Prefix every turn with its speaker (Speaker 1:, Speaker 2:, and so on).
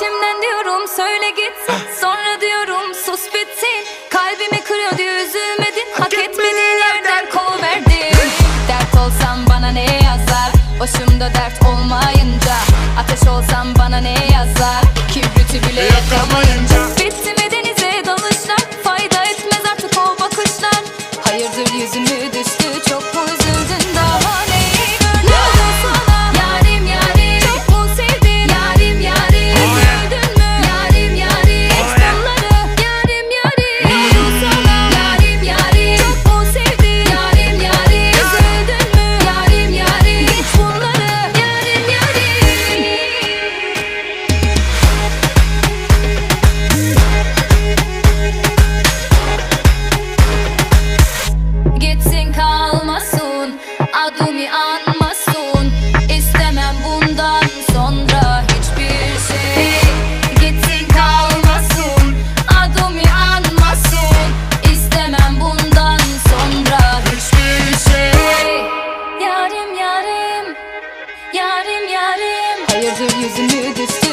Speaker 1: İçimden diyorum söyle gitsin Sonra diyorum sus bitsin. Kalbimi kırıyor diye üzülmedin Hak etmediğin yerden kovuverdin Dert olsam bana ne yazar? Başımda dert olmayınca Ateş olsam bana ne yazar? Kibriti bile yakamayınca Gitsin kalmasın Adımı anmasın. İstemem bundan sonra hiçbir şey. Gitsin kalmasın Adımı anmasın. İstemem bundan sonra hiçbir şey. Yarim yarim Yarim yarim. Hayırdır yüzümü düştü